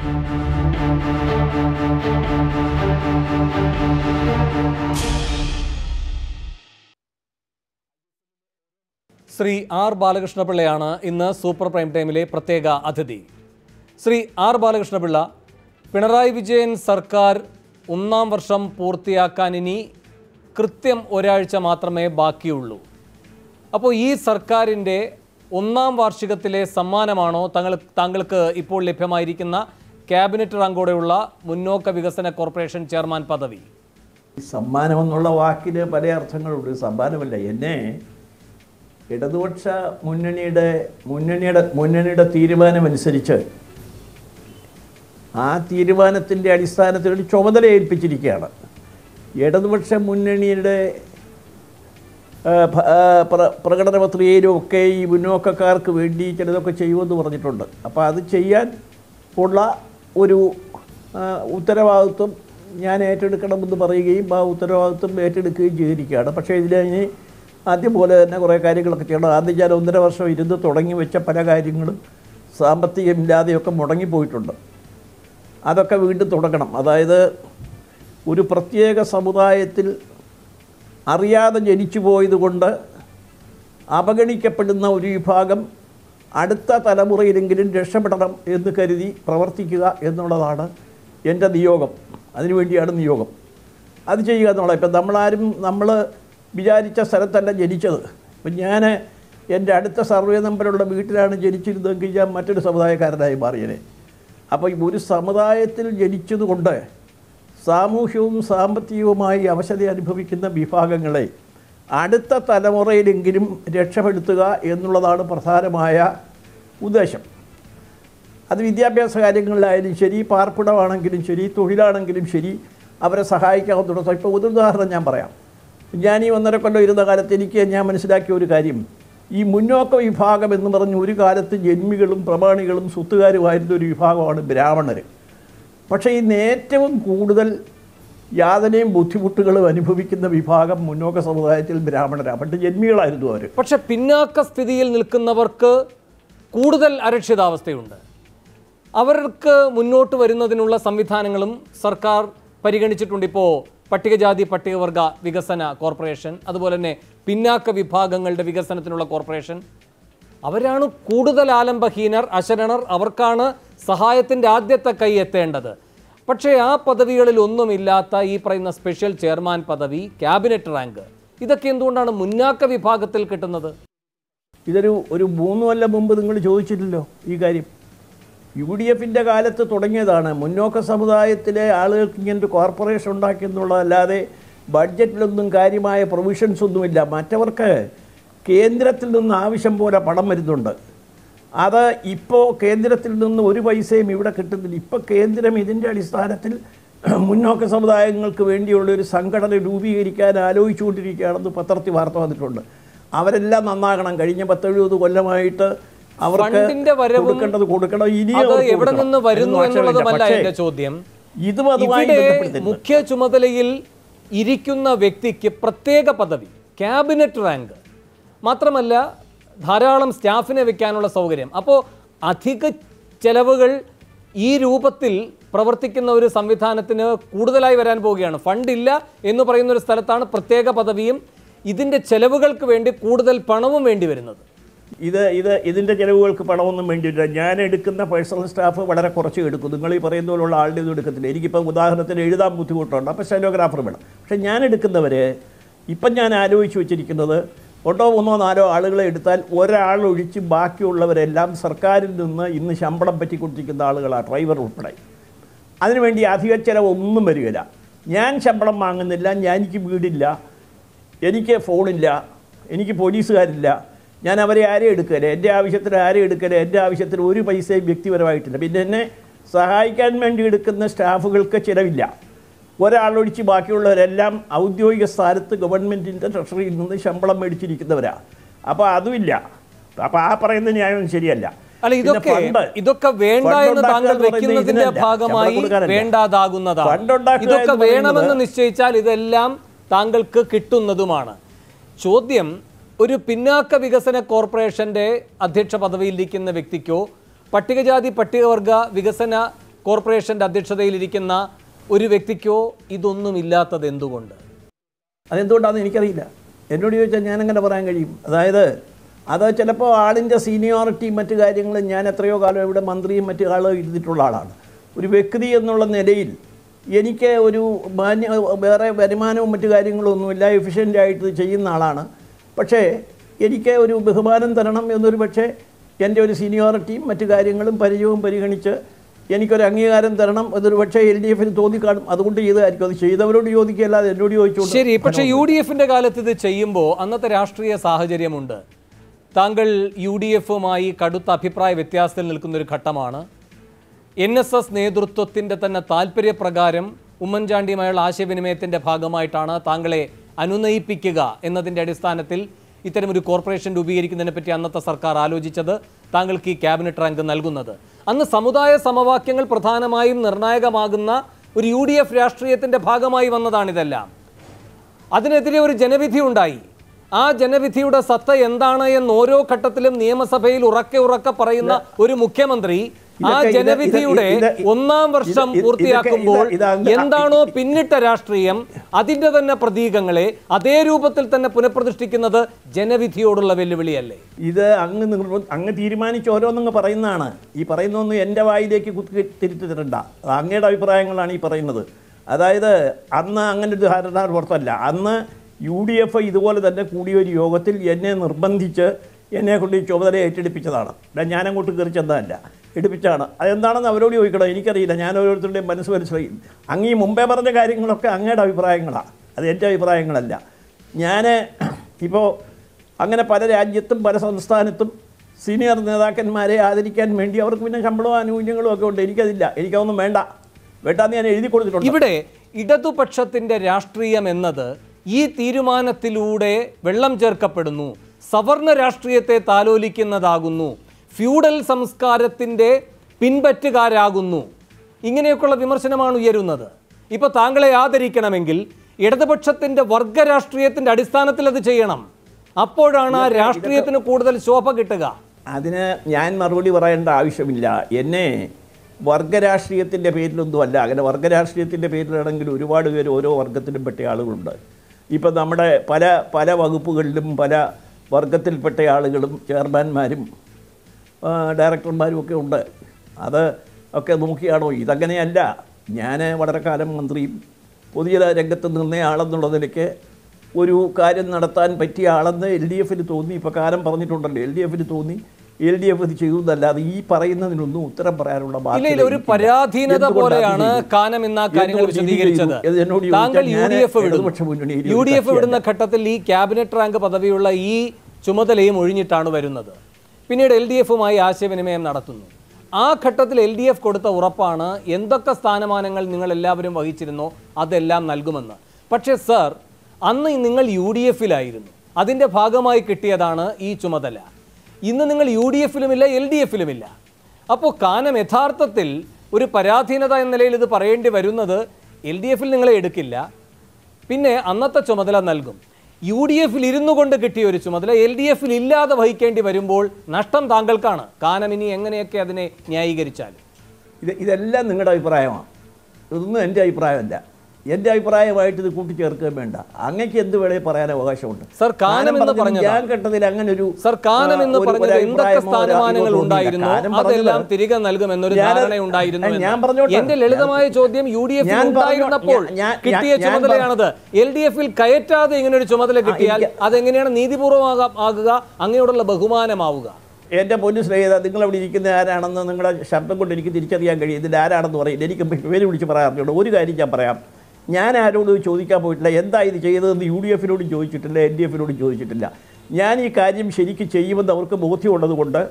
Shri R ബാലകൃഷ്ണപിള്ളയാണ് ഇന്ന് super prime ടൈമിലെ പ്രത്യേക അതിഥി. ശ്രീ ആർ ബാലകൃഷ്ണപിള്ള പിണറായി വിജയൻ സർക്കാർ ഒന്നാം വർഷം പൂർത്തിയാക്കാൻ ഇനി കൃത്യം ഒരാഴ്ച മാത്രമേ ബാക്കിയുള്ളൂ. അപ്പോൾ ഈ സർക്കാരിന്റെ ഒന്നാം വാർഷികത്തിലെ സമ്മാനമാണോ തങ്ങൾ താങ്കൾക്ക് ഇപ്പോൾ ലഭ്യമായിരിക്കുന്ന ക്യാബിനറ്റ് റാങ്കോടെയുള്ള മുന്നോക്ക വികസന കോർപ്പറേഷൻ ചെയർമാൻ പദവി. സമ്മാനം എന്നുള്ള വാക്കിന് പല അർത്ഥങ്ങളുണ്ട്. സമ്മാനമല്ല എന്നെ ഇടതുപക്ഷ മുന്നണിയുടെ മുന്നണിയുടെ മുന്നണിയുടെ തീരുമാനമനുസരിച്ച് ആ തീരുമാനത്തിന്റെ അടിസ്ഥാനത്തിൽ ഒരു ചുമതല ഏൽപ്പിച്ചിരിക്കുകയാണ്. ഇടതുപക്ഷ മുന്നണിയുടെ പ്രകടന പത്രികയിലും ഒക്കെ ഈ മുന്നോക്കക്കാർക്ക് വേണ്ടി ചിലതൊക്കെ ചെയ്യുമെന്ന് പറഞ്ഞിട്ടുണ്ട്. അപ്പോൾ അത് ചെയ്യാൻ ഉള്ള ഒരു ഉത്തരവാദിത്വം ഞാൻ ഏറ്റെടുക്കണമെന്ന് പറയുകയും ആ ഉത്തരവാദിത്വം ഏറ്റെടുക്കുകയും ചെയ്തിരിക്കുകയാണ്. പക്ഷേ ഇനി ആദ്യം പോലെ തന്നെ കുറേ കാര്യങ്ങളൊക്കെ ചെയ്യണം. ആദ്യം ഞാൻ ഒന്നര വർഷം ഇരുന്ന് തുടങ്ങി വെച്ച പല കാര്യങ്ങളും സാമ്പത്തികമില്ലാതെയൊക്കെ മുടങ്ങിപ്പോയിട്ടുണ്ട്. അതൊക്കെ വീണ്ടും തുടങ്ങണം. അതായത് ഒരു പ്രത്യേക സമുദായത്തിൽ അറിയാതെ ജനിച്ചു പോയതുകൊണ്ട് അവഗണിക്കപ്പെടുന്ന ഒരു വിഭാഗം അടുത്ത തലമുറയിലെങ്കിലും രക്ഷപ്പെടണം എന്ന് കരുതി പ്രവർത്തിക്കുക എന്നുള്ളതാണ് എന്റെ നിയോഗം. അതിനുവേണ്ടിയാണ് നിയോഗം. അത് ചെയ്യുക എന്നുള്ളത്. ഇപ്പം നമ്മളാരും നമ്മൾ വിചാരിച്ച സ്ഥലത്തല്ല ജനിച്ചത്. ഇപ്പം ഞാൻ എന്റെ അടുത്ത സർവേ നമ്പറുള്ള വീട്ടിലാണ് ജനിച്ചിരുന്നതെങ്കിൽ ഞാൻ മറ്റൊരു സമുദായക്കാരനായി മാറിയനെ. അപ്പോൾ ഒരു സമുദായത്തിൽ ജനിച്ചതുകൊണ്ട് സാമൂഹ്യവും സാമ്പത്തികവുമായി അവശത അനുഭവിക്കുന്ന വിഭാഗങ്ങളെ അടുത്ത തലമുറയിലെങ്കിലും രക്ഷപ്പെടുത്തുക എന്നുള്ളതാണ് പ്രധാനമായ ഉദ്ദേശം. അത് വിദ്യാഭ്യാസ കാര്യങ്ങളിലായാലും ശരി പാർപ്പിടമാണെങ്കിലും ശരി തൊഴിലാണെങ്കിലും ശരി അവരെ സഹായിക്കാവുന്ന ഇപ്പോൾ ഒരു ഉദാഹരണം ഞാൻ പറയാം. ഞാൻ ഈ ഒന്നര കൊല്ലം ഇരുന്ന കാലത്ത് എനിക്ക് ഞാൻ മനസ്സിലാക്കിയ ഒരു കാര്യം. ഈ മുന്നോക്ക വിഭാഗം എന്ന് പറഞ്ഞ് ഒരു കാലത്ത് ജന്മികളും പ്രമാണികളും സ്വത്തുകാരുമായിരുന്ന ഒരു വിഭാഗമാണ് ബ്രാഹ്മണർ പക്ഷേ ഇന്ന് ഏറ്റവും കൂടുതൽ യാതനയും ബുദ്ധിമുട്ടുകളും അനുഭവിക്കുന്ന വിഭാഗം മുന്നോക്ക സമുദായത്തിൽ ബ്രാഹ്മണരാണ് പണ്ട് ജന്മികളായിരുന്നു അവർ പക്ഷെ പിന്നാക്ക സ്ഥിതിയിൽ നിൽക്കുന്നവർക്ക് കൂടുതൽ അരക്ഷിതാവസ്ഥയുണ്ട്. അവർക്ക് മുന്നോട്ട് വരുന്നതിനുള്ള സംവിധാനങ്ങളും സർക്കാർ പരിഗണിച്ചിട്ടുണ്ട്. ഇപ്പോൾ പട്ടികജാതി പട്ടികവർഗ വികസന കോർപ്പറേഷൻ അതുപോലെ തന്നെ പിന്നാക്ക വിഭാഗങ്ങളുടെ വികസനത്തിനുള്ള കോർപ്പറേഷൻ. അവരാണ് കൂടുതൽ ആലംബഹീനർ അശരണർ. അവർക്കാണ് സഹായത്തിന്റെ ആദ്യത്തെ കൈ എത്തേണ്ടത്. പക്ഷേ ആ പദവികളിൽ ഒന്നുമില്ലാത്ത ഈ പറയുന്ന സ്പെഷ്യൽ ചെയർമാൻ പദവി ക്യാബിനറ്റ് റാങ്ക് ഇതൊക്കെ എന്തുകൊണ്ടാണ് മുന്നാക്ക വിഭാഗത്തിൽ കിട്ടുന്നത്? ഇതൊരു ഒരു മൂന്ന് കൊല്ലം മുമ്പ് നിങ്ങൾ ചോദിച്ചിട്ടില്ലോ ഈ കാര്യം. യു ഡി എഫിന്റെ കാലത്ത് തുടങ്ങിയതാണ്. മുന്നോക്ക സമുദായത്തിലെ ആളുകൾക്ക് ഇങ്ങനൊരു കോർപ്പറേഷൻ ഉണ്ടാക്കി എന്നുള്ളതല്ലാതെ ബഡ്ജറ്റിലൊന്നും കാര്യമായ പ്രൊവിഷൻസ് ഒന്നുമില്ല. മറ്റവർക്ക് കേന്ദ്രത്തിൽ നിന്ന് ആവശ്യം പോലെ പണം വരുന്നുണ്ട്. അത് ഇപ്പോൾ കേന്ദ്രത്തിൽ നിന്ന് ഒരു പൈസയും ഇവിടെ കിട്ടുന്നില്ല. ഇപ്പോൾ കേന്ദ്രം ഇതിന്റെ അടിസ്ഥാനത്തിൽ മുന്നോക്ക സമുദായങ്ങൾക്ക് വേണ്ടിയുള്ള ഒരു സംഘടന രൂപീകരിക്കാൻ ആലോചിച്ചുകൊണ്ടിരിക്കുകയാണെന്ന് പത്രത്തിൽ വാർത്ത വന്നിട്ടുണ്ട്. അവരെല്ലാം നന്നാകണം. കഴിഞ്ഞ പത്തെഴുപത് കൊല്ലമായിട്ട് അവർക്ക് കൊടുക്കേണ്ടത് കൊടുക്കണം. എവിടെ നിന്ന് വരുന്നു എന്നുള്ളതുമല്ല. എന്റെ ചോദ്യം. ഇതും അതുമായി മുഖ്യ ചുമതലയിൽ ഇരിക്കുന്ന വ്യക്തിക്ക് പ്രത്യേക പദവി ക്യാബിനറ്റ് റാങ്ക്. മാത്രമല്ല ധാരാളം സ്റ്റാഫിനെ വെക്കാനുള്ള സൗകര്യം. അപ്പോൾ അധിക ചെലവുകൾ ഈ രൂപത്തിൽ പ്രവർത്തിക്കുന്ന ഒരു സംവിധാനത്തിന് കൂടുതലായി വരാൻ പോവുകയാണ്. ഫണ്ടില്ല എന്ന് പറയുന്ന ഒരു സ്ഥലത്താണ് പ്രത്യേക പദവിയും ഇതിന്റെ ചെലവുകൾക്ക് വേണ്ടി കൂടുതൽ പണവും വേണ്ടി വരുന്നത്. ഇത് ഇത് ഇതിന്റെ ചിലവുകൾക്ക് പണമൊന്നും വേണ്ടിയില്ല ഞാൻ എടുക്കുന്ന പേഴ്സണൽ സ്റ്റാഫ് വളരെ കുറച്ച് എടുക്കും. നിങ്ങൾ ഈ പറയുന്ന പോലുള്ള ആളുടെ ഒന്നും എടുക്കത്തില്ല. എനിക്കിപ്പം ഉദാഹരണത്തിന് എഴുതാൻ ബുദ്ധിമുട്ടുണ്ട്. അപ്പോൾ സ്റ്റെനോഗ്രാഫർ വേണം. പക്ഷേ ഞാൻ എടുക്കുന്നവർ ഇപ്പം ഞാൻ ആലോചിച്ച് വെച്ചിരിക്കുന്നത് ഒന്നോ മൂന്നോ നാലോ ആളുകളെ എടുത്താൽ ഒരാൾ ഒഴിച്ച് ബാക്കിയുള്ളവരെല്ലാം സർക്കാരിൽ നിന്ന് ഇന്ന് ശമ്പളം പറ്റിക്കൊണ്ടിരിക്കുന്ന ആളുകളാണ് ഡ്രൈവർ ഉൾപ്പെടെ. അതിനുവേണ്ടി അധിക ചിലവൊന്നും വരികയില്ല. ഞാൻ ശമ്പളം വാങ്ങുന്നില്ല ഞാൻ എനിക്ക് വീടില്ല എനിക്ക് ഫോണില്ല എനിക്ക് പോലീസുകാരില്ല ഞാൻ അവരെ ആരെ എടുക്കല? എന്റെ ആവശ്യത്തിന് ആരെ എടുക്കല? എന്റെ ആവശ്യത്തിന് ഒരു പൈസയും വ്യക്തിപരമായിട്ടില്ല. പിന്നെ എന്നെ സഹായിക്കാൻ വേണ്ടി എടുക്കുന്ന സ്റ്റാഫുകൾക്ക് ചിലവില്ല. ഒരാളൊഴിച്ച് ബാക്കിയുള്ളവരെല്ലാം ഔദ്യോഗിക സ്ഥാനത്ത് ഗവൺമെന്റിന്റെ ട്രഷറിയിൽ നിന്ന് ശമ്പളം മേടിച്ചിരിക്കുന്നവരാണ് അപ്പോൾ അതുമില്ല. അപ്പോൾ ആ പറയുന്ന ന്യായം ശരിയല്ല. അല്ല ഇതൊക്കെ. ഇതൊക്കെ വേണ്ട എന്ന് താങ്കൾ വെക്കുന്നതിന്റെ ഭാഗമായി വേണ്ടാതാകുന്നതാണ്. ഇതൊക്കെ വേണമെന്ന് നിശ്ചയിച്ചാൽ ഇതെല്ലാം താങ്കൾക്ക് കിട്ടുന്നതുമാണ്. ചോദ്യം ഒരു പിന്നാക്ക വികസന കോർപ്പറേഷന്റെ അധ്യക്ഷ പദവിയിൽ ഇരിക്കുന്ന വ്യക്തിക്കോ പട്ടികജാതി പട്ടികവർഗ വികസന കോർപ്പറേഷന്റെ അധ്യക്ഷതയിലിരിക്കുന്ന ഒരു വ്യക്തിക്കോ ഇതൊന്നും ഇല്ലാത്തത് എന്തുകൊണ്ട്? അതെന്തുകൊണ്ടാണെന്ന് എനിക്കറിയില്ല. എന്നോട് ചോദിച്ചാൽ ഞാൻ അങ്ങനെ പറയാൻ കഴിയും? അതായത് അത് ചിലപ്പോൾ ആളിന്റെ സീനിയോറിറ്റിയും മറ്റു കാര്യങ്ങളും ഞാൻ എത്രയോ കാലം ഇവിടെ മന്ത്രിയും മറ്റു ആളും ഇരുന്നിട്ടുള്ള ആളാണ്. ഒരു വ്യക്തി എന്നുള്ള നിലയിൽ എനിക്ക് ഒരു മാന്യ വേറെ വരുമാനവും മറ്റു കാര്യങ്ങളും ഒന്നുമില്ല എഫിഷ്യന്റായിട്ട് ചെയ്യുന്ന ആളാണ്. പക്ഷേ എനിക്ക് ഒരു ബഹുമാനം തരണം എന്നൊരു പക്ഷേ എന്റെ ഒരു സീനിയോറിറ്റിയും മറ്റു കാര്യങ്ങളും പരിചയവും പരിഗണിച്ച് എനിക്കൊരു അംഗീകാരം തരണം എന്നൊരു പക്ഷേ എൽ ഡി എഫിന് തോന്നിക്കാണും. അതുകൊണ്ട് ചെയ്തതായിരിക്കും. അത് ചെയ്തവരോട് ചോദിക്കുകയല്ലാതെ എന്നോട് ചോദിച്ചു ശരി പക്ഷേ യു ഡി എഫിന്റെ കാലത്ത് ഇത് ചെയ്യുമ്പോൾ അന്നത്തെ രാഷ്ട്രീയ സാഹചര്യമുണ്ട്. താങ്കൾ യു ഡി എഫുമായി കടുത്ത അഭിപ്രായ വ്യത്യാസത്തിൽ നിൽക്കുന്ന ഒരു ഘട്ടമാണ്. എൻ എസ് എസ് നേതൃത്വത്തിന്റെ തന്നെ താല്പര്യപ്രകാരം ഉമ്മൻചാണ്ടിയുമായുള്ള ആശയവിനിമയത്തിന്റെ ഭാഗമായിട്ടാണ് താങ്കളെ അനുനയിപ്പിക്കുക എന്നതിന്റെ അടിസ്ഥാനത്തിൽ ഇത്തരമൊരു കോർപ്പറേഷൻ രൂപീകരിക്കുന്നതിനെ പറ്റി അന്നത്തെ സർക്കാർ ആലോചിച്ചത് താങ്കൾക്ക് ഈ ക്യാബിനറ്റ് റാങ്ക് നൽകുന്നത്. അന്ന് സമുദായ സമവാക്യങ്ങൾ പ്രധാനമായും നിർണായകമാകുന്ന ഒരു യു ഡി എഫ് രാഷ്ട്രീയത്തിന്റെ ഭാഗമായി വന്നതാണിതെല്ലാം. അതിനെതിരെ ഒരു ജനവിധി ഉണ്ടായി. ആ ജനവിധിയുടെ സത്ത എന്താണ് എന്ന് ഓരോ ഘട്ടത്തിലും നിയമസഭയിൽ ഉറക്കെ ഉറക്കെ പറയുന്ന ഒരു മുഖ്യമന്ത്രി ആ ജനവിധിയുടെ ഒന്നാം വർഷം പൂർത്തിയാക്കുമ്പോൾ എന്താണോ പിന്നിട്ട രാഷ്ട്രീയം അതിന്റെ തന്നെ പ്രതീകങ്ങളെ അതേ രൂപത്തിൽ തന്നെ പുനഃപ്രതിഷ്ഠിക്കുന്നത് ജനവിധിയോടുള്ള വെല്ലുവിളിയല്ലേ? ഇത് അങ്ങ് അങ്ങ് തീരുമാനിച്ച ഓരോന്നങ്ങ് പറയുന്നതാണ്. ഈ പറയുന്നൊന്നും എന്റെ വായിലേക്ക് കുത്തി തിരുത്തി അങ്ങയുടെ അഭിപ്രായങ്ങളാണ് ഈ പറയുന്നത്. അതായത് അന്ന് അങ്ങനെ ഒരു ധാരണ പുറത്തല്ല അന്ന് യു ഡി എഫ് ഇതുപോലെ തന്നെ കൂടിയ ഒരു യോഗത്തിൽ എന്നെ നിർബന്ധിച്ച് എന്നെ കൊണ്ട് ഈ ചുമതല ഏറ്റെടുപ്പിച്ചതാണ്. ഞാനങ്ങോട്ട് ഞാൻ അങ്ങോട്ട് കയറി ചെന്നതല്ല. എടുപ്പിച്ചാണ്. അതെന്താണെന്ന് അവരോട് ചോദിക്കണം? എനിക്കറിയില്ല. ഞാൻ ഓരോരുത്തരുടെയും മനസ്സ് മനസ്സിലായി. അങ്ങ് ഈ മുമ്പേ പറഞ്ഞ കാര്യങ്ങളൊക്കെ അങ്ങയുടെ അഭിപ്രായങ്ങളാണ് അത് എന്റെ അഭിപ്രായങ്ങളല്ല. ഞാൻ ഇപ്പോൾ അങ്ങനെ പല രാജ്യത്തും പല സംസ്ഥാനത്തും സീനിയർ നേതാക്കന്മാരെ ആദരിക്കാൻ വേണ്ടി അവർക്ക് പിന്നെ ശമ്പളവും ആനുകൂല്യങ്ങളും ഒക്കെ ഉണ്ട്. എനിക്കതില്ല. എനിക്കതൊന്നും വേണ്ട. വേണ്ടാന്ന് ഞാൻ എഴുതി കൊടുത്തിട്ടുണ്ട്. ഇവിടെ ഇടതുപക്ഷത്തിന്റെ രാഷ്ട്രീയം എന്നത് ഈ തീരുമാനത്തിലൂടെ വെള്ളം ചേർക്കപ്പെടുന്നു. സവർണ രാഷ്ട്രീയത്തെ താലോലിക്കുന്നതാകുന്നു. ഫ്യൂഡൽ സംസ്കാരത്തിന്റെ പിൻപറ്റുകാരാകുന്നു. ഇങ്ങനെയൊക്കെയുള്ള വിമർശനമാണ് ഉയരുന്നത്. ഇപ്പോൾ താങ്കളെ ആദരിക്കണമെങ്കിൽ ഇടതുപക്ഷത്തിന്റെ വർഗ രാഷ്ട്രീയത്തിന്റെ അടിസ്ഥാനത്തിൽ അത് ചെയ്യണം. അപ്പോഴാണ് ആ രാഷ്ട്രീയത്തിന് കൂടുതൽ ശോഭ കിട്ടുക. അതിന് ഞാൻ മറുപടി പറയേണ്ട ആവശ്യമില്ല. എന്നെ വർഗരാഷ്ട്രീയത്തിന്റെ പേരിലൊന്നുമല്ല അങ്ങനെ വർഗരാഷ്ട്രീയത്തിന്റെ പേരിലാണെങ്കിൽ ഒരുപാട് പേര് ഓരോ വർഗത്തിലും പെട്ട ആളുകളുണ്ട്. ഇപ്പം നമ്മുടെ പല പല വകുപ്പുകളിലും പല വർഗത്തിൽപ്പെട്ട ആളുകളും ചെയർമാൻമാരും ഡയറക്ടർമാരും ഒക്കെ ഉണ്ട്. അത് ഒക്കെ നോക്കിയാണോ? ഇതങ്ങനെയല്ല. ഞാൻ വളരെ കാലം മന്ത്രിയും പൊതുജന രംഗത്ത് നിന്നയാളെന്നുള്ള നിലയ്ക്ക് ഒരു കാര്യം നടത്താൻ പറ്റിയ ആളെന്ന് എൽ ഡി എഫിന് തോന്നി. ഇപ്പോൾ കാലം പറഞ്ഞിട്ടുണ്ടല്ലോ എൽ ഡി എഫിന് തോന്നി. എൽ ഡി എഫ് ഇത് ചെയ്തതല്ലാതെ ഈ പറയുന്നതിനൊന്നും ഉത്തരം പറയാനുള്ള ബാധ്യത ഒരു പരാധീനത പോലെയാണ്? കാനം ഇന്ന് കാര്യങ്ങൾ വിശദീകരിച്ചത്? താങ്കൾ യു ഞാൻ ഡി എഫ് ഇടതുപക്ഷ മുന്നണിയിൽ യു ഡി എഫ് വിടുന്ന ഘട്ടത്തിൽ ഈ ക്യാബിനറ്റ് റാങ്ക് പദവിയുള്ള ഈ ചുമതലയും ഒഴിഞ്ഞിട്ടാണ് വരുന്നത്. പിന്നീട് എൽ ഡി എഫുമായി ആശയവിനിമയം നടത്തുന്നു. ആ ഘട്ടത്തിൽ എൽ ഡി എഫ് കൊടുത്ത ഉറപ്പാണ് എന്തൊക്കെ സ്ഥാനമാനങ്ങൾ നിങ്ങൾ എല്ലാവരും വഹിച്ചിരുന്നോ അതെല്ലാം നൽകുമെന്ന്. പക്ഷേ സർ അന്ന് നിങ്ങൾ യു ഡി എഫിലായിരുന്നു. അതിന്റെ ഭാഗമായി കിട്ടിയതാണ് ഈ ചുമതല. ഇന്ന് നിങ്ങൾ യു ഡി എഫിലുമില്ല എൽ ഡി എഫിലുമില്ല. അപ്പോൾ കാനം യഥാർത്ഥത്തിൽ ഒരു പരാധീനത എന്ന നിലയിൽ ഇത് പറയേണ്ടി വരുന്നത് എൽ ഡി എഫിൽ നിങ്ങളെ എടുക്കില്ല. പിന്നെ അന്നത്തെ ചുമതല നൽകും. യു ഡി എഫിൽ ഇരുന്നു കൊണ്ട് കിട്ടിയ ഒരു ചുമതല എൽ ഡി എഫിൽ ഇല്ലാതെ വഹിക്കേണ്ടി വരുമ്പോൾ നഷ്ടം താങ്കൾക്കാണ്. കാനം ഇനി എങ്ങനെയൊക്കെ അതിനെ ന്യായീകരിച്ചാൽ ഇത് ഇതെല്ലാം നിങ്ങളുടെ അഭിപ്രായമാണ്. ഇതൊന്നും എന്റെ അഭിപ്രായമല്ല. എന്റെ അഭിപ്രായമായിട്ട് ഇത് കൂട്ടിച്ചേർക്കുകയും വേണ്ട. അങ്ങക്ക് എന്ത് വേണേ പറയാൻ അവകാശമുണ്ട്. സർ, കാനം എന്ന് പറഞ്ഞത്? ഞാൻ കേട്ടതിൽ അങ്ങനെ ഒരു സർ കാനം എന്ന് പറഞ്ഞത് എന്തൊക്കെ സ്ഥാനമാനങ്ങൾ ഉണ്ടായിരുന്നു? അതെല്ലാം തിരികെ നൽകുമെന്നൊരു ഞാൻ- ധാരണയുണ്ടായിരുന്നു ഞാൻ പറഞ്ഞോ പറഞ്ഞോട്ടെ. എന്റെ ലളിതമായ ചോദ്യം യു ഡി എഫ് ഉണ്ടായിരുന്നപ്പോൾ കിട്ടിയ ചുമതലയാണത്. എൽ ഡി എഫിൽ കയറ്റാതെ ഇങ്ങനെ ഒരു ചുമതല കിട്ടിയാൽ അതെങ്ങനെയാണ് നീതിപൂർവമാകുക ആകുക? അങ്ങയോടുള്ള ബഹുമാനമാവുക. എന്റെ പൊന്നു സ്നേഹിത നിങ്ങൾ അവിടെ ഇരിക്കുന്ന ആരാണെന്ന് നിങ്ങളുടെ ശബ്ദം കൊണ്ട് എനിക്ക് തിരിച്ചറിയാൻ കഴിയും. ഇതിൽ ആരാണെന്ന് പറയില്ല. എനിക്ക് പേര് വിളിച്ച് പറയാറുണ്ട് ഒരു കാര്യം ഞാൻ പറയാം. ഞാൻ ആരോടും ചോദിക്കാൻ പോയിട്ടില്ല. എന്താ ഇത് ചെയ്തതെന്ന് യു ഡി എഫിനോട് ചോദിച്ചിട്ടില്ല എൽ ഡി എഫിനോട് ചോദിച്ചിട്ടില്ല. ഞാൻ ഈ കാര്യം ശരിക്ക് ചെയ്യുമെന്ന് അവർക്ക് ബോധ്യമുള്ളത് കൊണ്ട്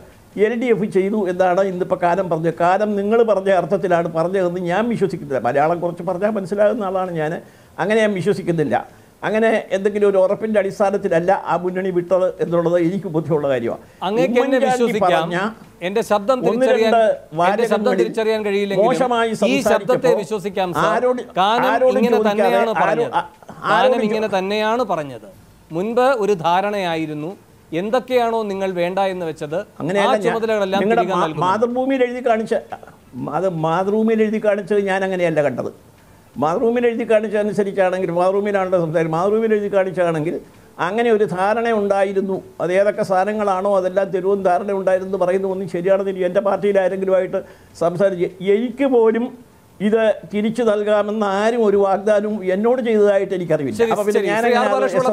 എൽ ഡി എഫ് ചെയ്തു എന്നാണ് ഇന്നിപ്പോൾ കാലം പറഞ്ഞത്. കാലം നിങ്ങൾ പറഞ്ഞ അർത്ഥത്തിലാണ് പറഞ്ഞതെന്ന് ഞാൻ വിശ്വസിക്കുന്നില്ല. മലയാളം കുറച്ച് പറഞ്ഞാൽ മനസ്സിലാകുന്ന ആളാണ് ഞാൻ. അങ്ങനെ ഞാൻ വിശ്വസിക്കുന്നില്ല. അങ്ങനെ എന്തെങ്കിലും ഒരു ഉറപ്പിന്റെ അടിസ്ഥാനത്തിലല്ല ആ മുന്നണി വിട്ടത് എന്നുള്ളത് എനിക്ക് ബുദ്ധിയുള്ള കാര്യമാണ്. എന്റെ ശബ്ദം തിരിച്ചറിയാൻ ശബ്ദം തിരിച്ചറിയാൻ കഴിയില്ലെങ്കിൽ ഈ ശബ്ദത്തെ വിശ്വസിക്കാം കാനം ഇങ്ങനെ തന്നെയാണ് പറഞ്ഞത്. കാനം ഇങ്ങനെ തന്നെയാണ് പറഞ്ഞത്. മുൻപ് ഒരു ധാരണയായിരുന്നു. എന്തൊക്കെയാണോ നിങ്ങൾ വേണ്ട എന്ന് വെച്ചത്? അങ്ങനെ ചുമതലകളെല്ലാം മാതൃഭൂമിയിൽ എഴുതി കാണിച്ച അത് മാതൃഭൂമിയിൽ എഴുതി കാണിച്ചത് ഞാൻ അങ്ങനെയല്ല കണ്ടത്. മാതൃഭൂമിയിൽ എഴുതി കാണിച്ചതനുസരിച്ചാണെങ്കിൽ മാതൃഭൂമിയിലാണല്ലോ സംസാരിക്കും മാതൃഭൂമിയിൽ എഴുതി കാണിച്ചാണെങ്കിൽ അങ്ങനെ ഒരു ധാരണ ഉണ്ടായിരുന്നു. അത് ഏതൊക്കെ സാധനങ്ങളാണോ അതെല്ലാം തെരുവും ധാരണ ഉണ്ടായിരുന്നു എന്ന് പറയുന്നത് ഒന്നും ശരിയാണെന്ന് എനിക്ക് എന്റെ പാർട്ടിയിൽ ആരെങ്കിലുമായിട്ട് സംസാരിച്ച് എനിക്ക് പോലും ഇത് തിരിച്ചു നൽകാമെന്ന് ആരും ഒരു വാഗ്ദാനവും എന്നോട് ചെയ്തതായിട്ട് എനിക്കറിയില്ല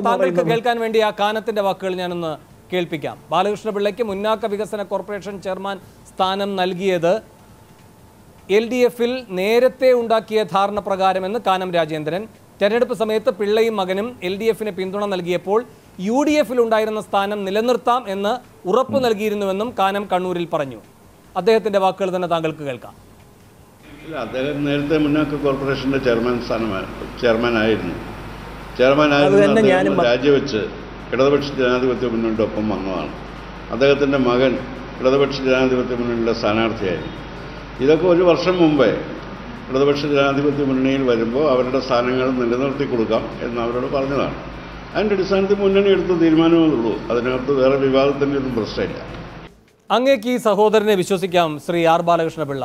താങ്കൾക്ക് കേൾക്കാൻ വേണ്ടി ആ കാനത്തിന്റെ വാക്കുകൾ ഞാനൊന്ന് കേൾപ്പിക്കാം. ബാലകൃഷ്ണ പിള്ളയ്ക്ക് മുന്നാക്ക വികസന കോർപ്പറേഷൻ ചെയർമാൻ സ്ഥാനം നൽകിയത് എൽ ഡി എഫിൽ നേരത്തെ ഉണ്ടാക്കിയ ധാരണ പ്രകാരമെന്ന് കാനം രാജേന്ദ്രൻ. തെരഞ്ഞെടുപ്പ് സമയത്ത് പിള്ളയും മകനും എൽ ഡി എഫിന് പിന്തുണ നൽകിയപ്പോൾ യു ഡി എഫിൽ ഉണ്ടായിരുന്ന സ്ഥാനം നിലനിർത്താം എന്ന് ഉറപ്പ് നൽകിയിരുന്നുവെന്നും കാനം കണ്ണൂരിൽ പറഞ്ഞു. അദ്ദേഹത്തിന്റെ വാക്കുകൾ തന്നെ താങ്കൾക്ക് കേൾക്കാം. ഇല്ല അദ്ദേഹം നേരത്തെ മുന്നോക്ക കോർപ്പറേഷന്റെ ചെയർമാൻ സ്ഥാനമാണ് ചെയർമാനായിരുന്നു. ചെയർമാനായിരുന്നു രാജിവെച്ച് ഇടതുപക്ഷ ജനാധിപത്യ മുന്നണിയുടെ ഒപ്പം വന്നതാണ്. അദ്ദേഹത്തിന്റെ മകൻ ഇടതുപക്ഷ ജനാധിപത്യ മുന്നണിയുടെ സ്ഥാനാർത്ഥിയായിരുന്നു. ഇതൊക്കെ ഒരു വർഷം മുമ്പേ ഇടതുപക്ഷ ജനാധിപത്യ മുന്നണിയിൽ വരുമ്പോൾ അവരുടെ സ്ഥാനങ്ങൾ നിലനിർത്തി കൊടുക്കാം എന്ന് അവരോട് പറഞ്ഞതാണ്. അതിന്റെ അടിസ്ഥാനത്തിൽ മുന്നണി എടുത്ത തീരുമാനമേ ഉള്ളൂ അതിനകത്ത് വേറെ വിവാദത്തിന്റെ ഒന്നും പ്രശ്നമില്ല. അങ്ങേക്ക് ഈ സഹോദരനെ വിശ്വസിക്കാം ശ്രീ ആർ ബാലകൃഷ്ണപിള്ള.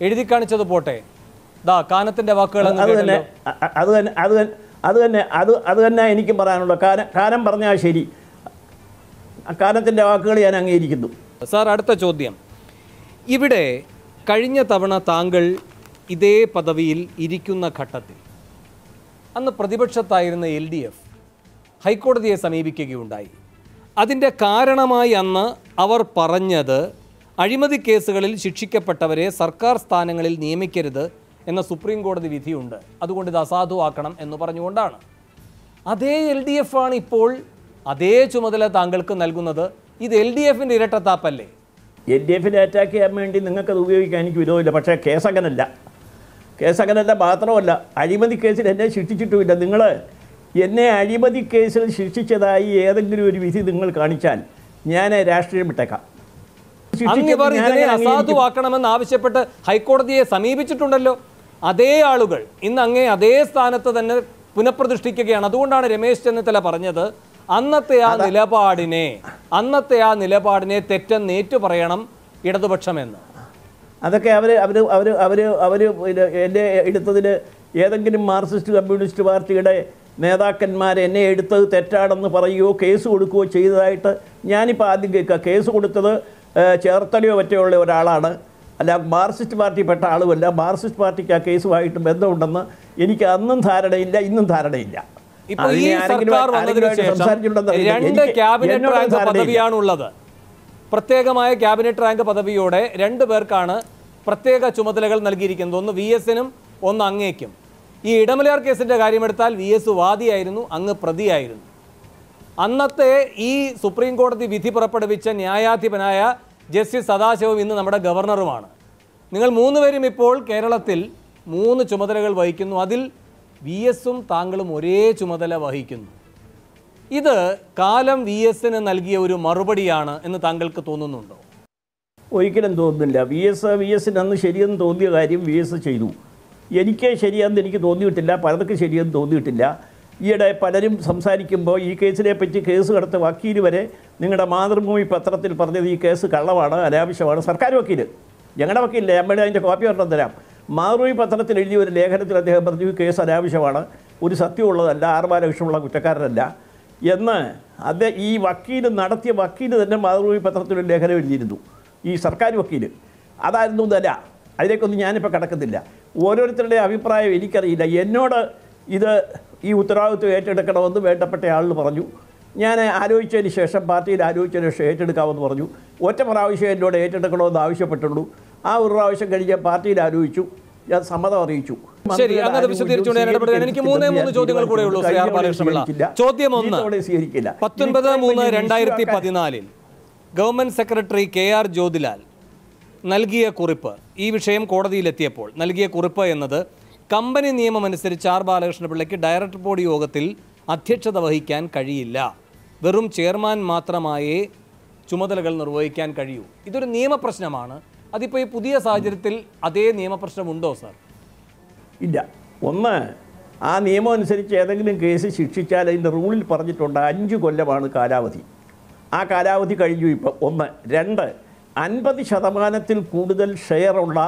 എഴുതി കാണിച്ചത് പോട്ടെ. ദാ കാനത്തിന്റെ വാക്കുകൾ അത് തന്നെ അത് തന്നെ അത് തന്നെ അത് തന്നെ അത് അത് തന്നെ എനിക്കും പറയാനുള്ളൂ. കാനം കാനം പറഞ്ഞാൽ ശരി. കാനത്തിന്റെ വാക്കുകൾ ഞാൻ അംഗീകരിക്കുന്നു. സാർ അടുത്ത ചോദ്യം. ഇവിടെ കഴിഞ്ഞ തവണ താങ്കൾ ഇതേ പദവിയിൽ ഇരിക്കുന്ന ഘട്ടത്തിൽ അന്ന് പ്രതിപക്ഷത്തായിരുന്ന എൽ ഡി എഫ് ഹൈക്കോടതിയെ സമീപിക്കുകയുണ്ടായി. അതിന്റെ കാരണമായി അന്ന് അവർ പറഞ്ഞത് അഴിമതി കേസുകളിൽ ശിക്ഷിക്കപ്പെട്ടവരെ സർക്കാർ സ്ഥാനങ്ങളിൽ നിയമിക്കരുത് എന്ന സുപ്രീം കോടതി വിധിയുണ്ട്. അതുകൊണ്ട് ഇത് അസാധുവാക്കണം എന്ന് പറഞ്ഞുകൊണ്ടാണ്. അതേ എൽ ഡി എഫ് ആണ് ഇപ്പോൾ അതേ ചുമതല താങ്കൾക്ക് നൽകുന്നത്. ഇത് എൽ ഡി എഫിന്റെ ഇരട്ടത്താപ്പല്ലേ? എൽ ഡി എഫിനെ അറ്റാക്ക് ചെയ്യാൻ വേണ്ടി നിങ്ങൾക്കത് ഉപയോഗിക്കാൻ എനിക്ക് വിരോധമില്ല. പക്ഷേ കേസ് അങ്ങനല്ല. കേസ് അങ്ങനല്ല മാത്രമല്ല അഴിമതി കേസിൽ എന്നെ ശിക്ഷിച്ചിട്ടുമില്ല. നിങ്ങൾ എന്നെ അഴിമതി കേസിൽ ശിക്ഷിച്ചതായി ഏതെങ്കിലും ഒരു വിധി നിങ്ങൾ കാണിച്ചാൽ ഞാൻ രാഷ്ട്രീയം വിട്ടേക്കാം. ഇതിനെ അസാധുവാക്കണമെന്ന് ആവശ്യപ്പെട്ട് ഹൈക്കോടതിയെ സമീപിച്ചിട്ടുണ്ടല്ലോ. അതേ ആളുകൾ ഇന്ന് അങ്ങേ അതേ സ്ഥാനത്ത് തന്നെ പുനഃപ്രതിഷ്ഠിക്കുകയാണ്. അതുകൊണ്ടാണ് രമേശ് ചെന്നിത്തല പറഞ്ഞത് അന്നത്തെ ആ നിലപാടിനെ അന്നത്തെ ആ നിലപാടിനെ തെറ്റെന്ന് ഏറ്റു പറയണം ഇടതുപക്ഷമെന്ന്. അതൊക്കെ അവർ അവർ അവർ അവർ അവർ എന്നെ എടുത്തതിൽ ഏതെങ്കിലും മാർക്സിസ്റ്റ് കമ്മ്യൂണിസ്റ്റ് പാർട്ടിയുടെ നേതാക്കന്മാർ എന്നെ എടുത്തത് തെറ്റാണെന്ന് പറയുകയോ കേസ് കൊടുക്കുകയോ ചെയ്തതായിട്ട് ഞാനിപ്പോൾ ആദ്യം കേൾക്കുക. കേസ് കൊടുത്തത് ചേർത്തടിയോ ചേർത്തലയോ മറ്റോ ഒരാളാണ്. അല്ല മാർക്സിസ്റ്റ് പാർട്ടിപ്പെട്ട ആളുമല്ല. മാർക്സിസ്റ്റ് പാർട്ടിക്ക് ആ കേസുമായിട്ട് ബന്ധമുണ്ടെന്ന് എനിക്ക് അന്നും ധാരണയില്ല ഇന്നും ധാരണയില്ല. ഇപ്പോൾ ഈ സർക്കാർ വന്നതിന് ശേഷം. രണ്ട് ക്യാബിനറ്റ് റാങ്ക് പദവിയാണുള്ളത്. പ്രത്യേകമായ ക്യാബിനറ്റ് റാങ്ക് പദവിയോടെ രണ്ടു പേർക്കാണ് പ്രത്യേക ചുമതലകൾ നൽകിയിരിക്കുന്നത്. ഒന്ന് വി എസിനും ഒന്ന് അങ്ങേക്കും. ഈ ഇടമലയാർ കേസിന്റെ കാര്യമെടുത്താൽ വി എസ് വാദിയായിരുന്നു അങ്ങ് പ്രതിയായിരുന്നു. അന്നത്തെ ഈ സുപ്രീം കോടതി വിധി പുറപ്പെടുവിച്ച ന്യായാധിപനായ ജസ്റ്റിസ് സദാശിവം ഇന്ന് നമ്മുടെ ഗവർണറുമാണ്. നിങ്ങൾ മൂന്നുപേരും ഇപ്പോൾ കേരളത്തിൽ മൂന്ന് ചുമതലകൾ വഹിക്കുന്നു. അതിൽ വി എസും താങ്കളും ഒരേ ചുമതല വഹിക്കുന്നു. ഇത് കാലം വി എസിന് നൽകിയ ഒരു മറുപടിയാണ് എന്ന് താങ്കൾക്ക് തോന്നുന്നുണ്ടോ? ഒരിക്കലും തോന്നുന്നില്ല. വി എസ് വി എസിന് അന്ന് ശരിയെന്ന് തോന്നിയ കാര്യം വി എസ് ചെയ്തു. എനിക്ക് ശരിയെന്ന് എനിക്ക് തോന്നിയിട്ടില്ല. പലർക്ക് ശരിയെന്ന് തോന്നിയിട്ടില്ല. ഈയിടെ പലരും സംസാരിക്കുമ്പോൾ ഈ കേസിനെ പറ്റി കേസ് കടത്ത വക്കീൽ വരെ നിങ്ങളുടെ മാതൃഭൂമി പത്രത്തിൽ പറഞ്ഞത് ഈ കേസ് കള്ളമാണ് അനാവശ്യമാണ്. സർക്കാർ വക്കീൽ ഞങ്ങളുടെ വക്കീലില്ല? എ അതിന്റെ കോപ്പി ഒരെണ്ണം തരാം. മാതൃഭൂമി പത്രത്തിൽ എഴുതിയ ഒരു ലേഖനത്തിൽ അദ്ദേഹം പറഞ്ഞു കേസ് അനാവശ്യമാണ്. ഒരു സത്യമുള്ളതല്ല. ആറ് ബാലകൃഷ്ണമുള്ള കുറ്റക്കാരനല്ല. എന്ന് അദ്ദേഹം ഈ വക്കീൽ നടത്തിയ വക്കീൽ തന്നെ മാതൃഭൂമി പത്രത്തിൽ ഒരു ലേഖനം എഴുതിയിരുന്നു. ഈ സർക്കാർ വക്കീൽ അതായിരുന്നു നില അതിലേക്കൊന്നും ഞാനിപ്പോൾ കിടക്കുന്നില്ല ഓരോരുത്തരുടെ അഭിപ്രായം എനിക്കറിയില്ല. എന്നോട് ഇത് ഈ ഉത്തരവാദിത്വം ഏറ്റെടുക്കണമെന്ന് വേണ്ടപ്പെട്ട ആളിൽ പറഞ്ഞു. ഞാൻ ആലോചിച്ചതിന് ശേഷം പാർട്ടിയിൽ ആലോചിച്ചതിന് ശേഷം ഏറ്റെടുക്കാമെന്ന് പറഞ്ഞു. ഒറ്റ പ്രാവശ്യം എന്നോട് ഏറ്റെടുക്കണമെന്ന് ആവശ്യപ്പെട്ടുള്ളൂ ആ ഒരു പ്രാവശ്യം കഴിഞ്ഞ പാർട്ടിയിൽ ആലോചിച്ചു ഞാൻ സമ്മതം അറിയിച്ചു. ശരി അങ്ങനെ വിശദീകരിച്ചുകൊണ്ട് ഞാൻ ഇടപെടുകയാണ്. എനിക്ക് മൂന്നേ മൂന്ന് ചോദ്യങ്ങൾ കൂടെ ഉള്ളൂ ശ്രീ ആർ ബാലകൃഷ്ണപിള്ള ചോദ്യം ഒന്ന്. സ്വീകരിക്കില്ല പത്തൊൻപത് മൂന്ന് രണ്ടായിരത്തി പതിനാലിൽ government secretary K R Jyothilal നൽകിയ കുറിപ്പ് ഈ വിഷയം കോടതിയിലെത്തിയപ്പോൾ നൽകിയ കുറിപ്പ് എന്നത് കമ്പനി നിയമം അനുസരിച്ച് ആർ ബാലകൃഷ്ണപിള്ളയ്ക്ക് ഡയറക്ടർ ബോർഡ് യോഗത്തിൽ അധ്യക്ഷത വഹിക്കാൻ കഴിയില്ല. വെറും ചെയർമാൻ മാത്രമായേ ചുമതലകൾ നിർവഹിക്കാൻ കഴിയൂ. ഇതൊരു നിയമപ്രശ്നമാണ് അതിപ്പോൾ ഈ പുതിയ സാഹചര്യത്തിൽ അതേ നിയമപ്രശ്നമുണ്ടോ സാർ? ഇല്ല. ഒന്ന് ആ നിയമം അനുസരിച്ച് ഏതെങ്കിലും കേസ് ശിക്ഷിച്ചാൽ അതിന്റെ റൂളിൽ പറഞ്ഞിട്ടുണ്ട് അഞ്ച് കൊല്ലമാണ് കാലാവധി. ആ കാലാവധി കഴിഞ്ഞു ഇപ്പം. ഒന്ന്. രണ്ട് അൻപത് ശതമാനത്തിൽ കൂടുതൽ ഷെയറുള്ള